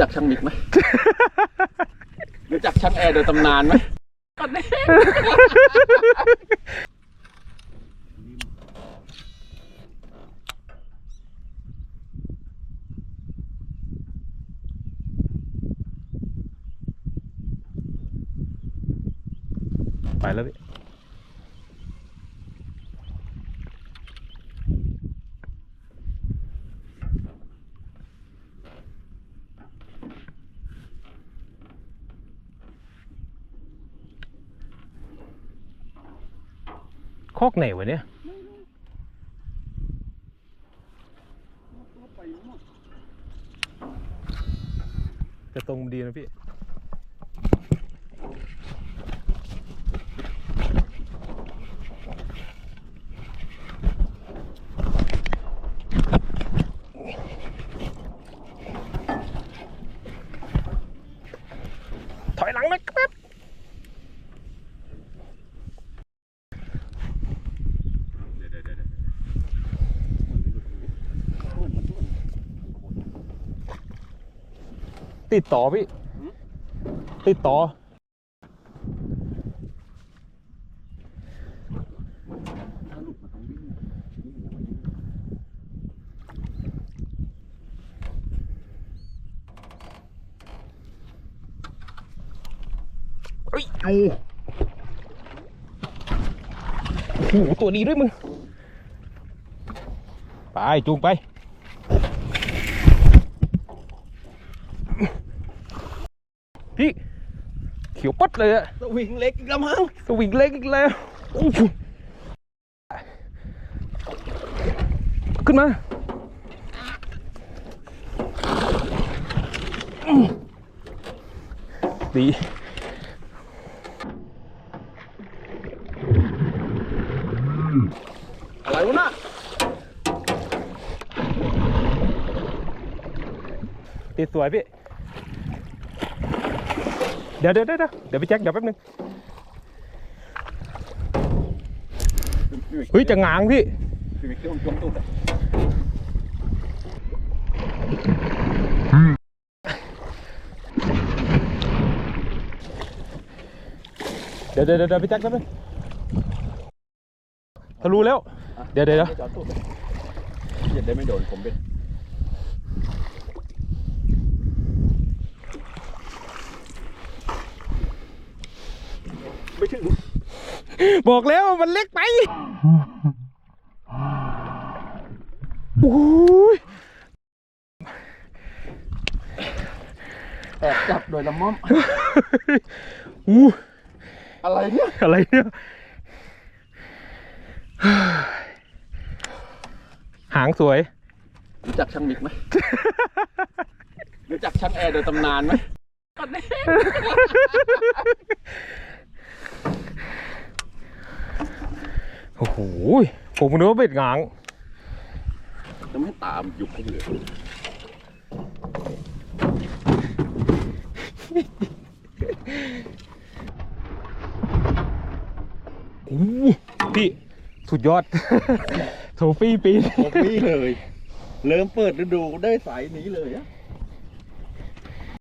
จักช่างมิกไหม รู้จักช่างแอร์โดยตำนานไหมตอนนี้ไปแล้วพี่ คอกไหนวะเนี่ยจะตรงดีนะพี่ ถอยหลังนะครับ ติดต่อพี่ ติดต่อ เฮ้ยโอ้โหตัวนี้ด้วยมึง ไปจูงไป พี่เขียวปัดเลยอะสวิงเล็กอีกแล้วมั้งสวิงเล็กอีกแล้วโอ้โหขึ้นมาดีอะไรวะน่ะติดสวยพี่ เดี๋ยวเดี๋ยวเดี๋ยวเดี๋ยวพี่แจ็คเดี๋ยวแป๊บนึงเฮ้ยจะง้างพี่เดี๋ยวเดี๋ยวเดี๋ยวพี่แจ็คแป๊บนึงทะลุแล้ว เดี๋ยวเดี๋ยวเดี๋ยวได้ไม่โดนผมเป็น ไม่ถึง บอกแล้วมันเล็กไปโอ้ยแอบจับโดยละม่อม อู้อะไรเนี่ย อะไรเนี่ย หางสวย รู้จักช่างมิกไหม รู้จักช่างแอร์โดยตำนานไหมตอนนี้ โอ้โหผมนึกว่าเป็นหางจะไม่ตามยุคให้เหลือโอ้โหพี่สุดยอด โทฟี่ปีนผมนี่เลย เริ่มเปิดฤดูได้สายนี้เลยอะ